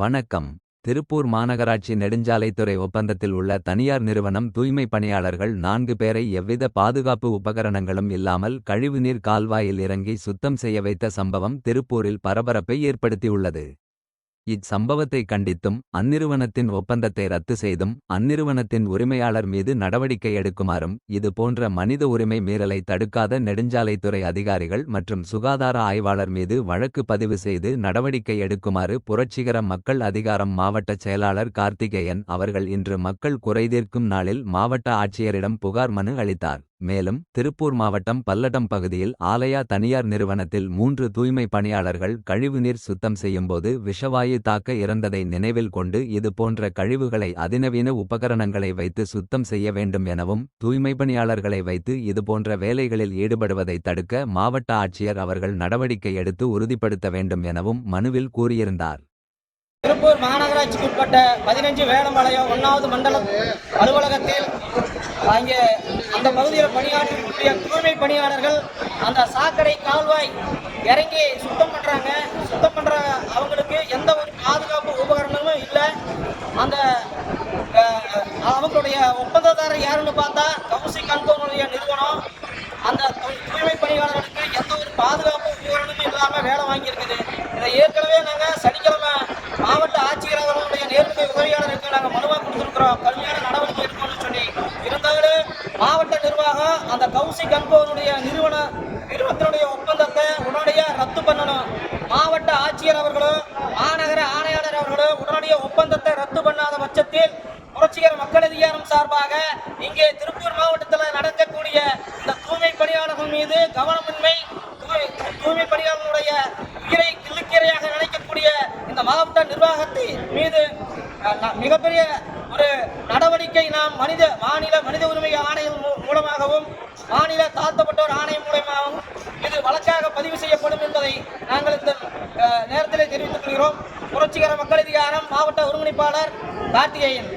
வணக்கம். திருப்பூர் மாநகராட்சி நெடுஞ்சாலைத்துறை ஒப்பந்தத்தில் உள்ள தனியார் நிறுவனம் தூய்மை பணியாளர்கள் நான்கு பேரை எவ்வித பாதுகாப்பு உபகரணங்களும் இல்லாமல் கழிவுநீர் கால்வாயில் இறங்கி சுத்தம் செய்ய வைத்த சம்பவம் திருப்பூரில் பரபரப்பை ஏற்படுத்தியுள்ளது. இச்சம்பவத்தை கண்டித்தும் அந்நிறுவனத்தின் ஒப்பந்தத்தை ரத்து செய்தும் அந்நிறுவனத்தின் உரிமையாளர் மீது நடவடிக்கை எடுக்குமாறும் இது போன்ற மனித உரிமை மீறலை தடுக்காத நெடுஞ்சாலைத்துறை அதிகாரிகள் மற்றும் சுகாதார ஆய்வாளர் மீது வழக்கு பதிவு செய்து நடவடிக்கை எடுக்குமாறு புரட்சிகர மக்கள் அதிகாரம் மாவட்ட செயலாளர் கார்த்திகேயன் அவர்கள் இன்று மக்கள் குறைதீர்க்கும் நாளில் மாவட்ட ஆட்சியரிடம் புகார் மனு அளித்தார். மேலும் திருப்பூர் மாவட்டம் பல்லடம் பகுதியில் ஆலயா தனியார் நிறுவனத்தில் மூன்று தூய்மை பணியாளர்கள் கழிவுநீர் சுத்தம் செய்யும்போது விஷவாயு தாக்க இறந்ததை நினைவில் கொண்டு இது போன்ற கழிவுகளை அதிநவீன உபகரணங்களை வைத்து சுத்தம் செய்ய வேண்டும் எனவும் தூய்மை பணியாளர்களை வைத்து இதுபோன்ற வேலைகளில் ஈடுபடுவதை தடுக்க மாவட்ட ஆட்சியர் அவர்கள் நடவடிக்கை எடுத்து உறுதிப்படுத்த வேண்டும் எனவும் மனுவில் கூறியிருந்தார். திருப்பூர் மாநகராட்சிக்குட்பட்ட பதினஞ்சு வேடம்பாளையம் ஒன்றாவது மண்டலம் அலுவலகத்தில் அங்கே அந்த பகுதியில் பணியாற்றக்கூடிய தூய்மை பணியாளர்கள் அந்த சாக்கடை கால்வாய் இறங்கி சுத்தம் பண்ணுறாங்க சுத்தம் பண்ணுற அவங்களுக்கு எந்த ஒரு பாதுகாப்பு உபகரணமும் இல்லை. அந்த அவங்களுடைய ஒப்பந்ததாரர் யாருன்னு பார்த்தா கவுசி கண்கோனுடைய நிறுவனம். அந்த தூய்மை பணியாளர்களுக்கு எந்த ஒரு பாதுகாப்பு உபகரணமும் இல்லாமல் வேலை வாங்கியிருக்குது. இதை ஏற்கனவே நாங்கள் சனிக்கிழமை மாவட்ட ஆட்சியர் அவர்களுடைய நேர்முக உதவியாளருக்கு நாங்கள் மனுவாக கொடுத்துருக்குறோம். கடுமையான மாவட்ட நிர்வாகம் அந்த கௌசி கண்கோனுடைய நிறுவன நிறுவனத்தினுடைய ஒப்பந்தத்தை உடனடியாக ரத்து பண்ணணும். மாவட்ட ஆட்சியர் அவர்களும் மாநகர ஆணையாளர் அவர்களும் உடனடியாக ஒப்பந்தத்தை ரத்து பண்ணாத பட்சத்தில் புரட்சிகர மக்கள் அதிகாரம் சார்பாக இங்கே திருப்பூர் மாவட்டத்தில் நடக்கக்கூடிய இந்த தூய்மை பணியாளர்கள் மீது கவனமின்மை தூய்மை பணியாளர்களுடைய உயிரை கிள்ளுக்கீரையாக நினைக்கக்கூடிய இந்த மாவட்ட நிர்வாகத்தை மீது மிகப்பெரிய ஒரு நடவடிக்கை நாம் மனித மாநில மனித உரிமை ஆணையம் மூலமாகவும் மாநில தாழ்த்தப்பட்டோர் ஆணையம் மூலமாகவும் இது வழக்காக பதிவு செய்யப்படும் என்பதை நாங்கள் இந்த நேரத்திலே தெரிவித்துக் கொள்கிறோம். புரட்சிகர மக்கள் அதிகாரம் மாவட்ட ஒருங்கிணைப்பாளர் கார்த்திகேயன்.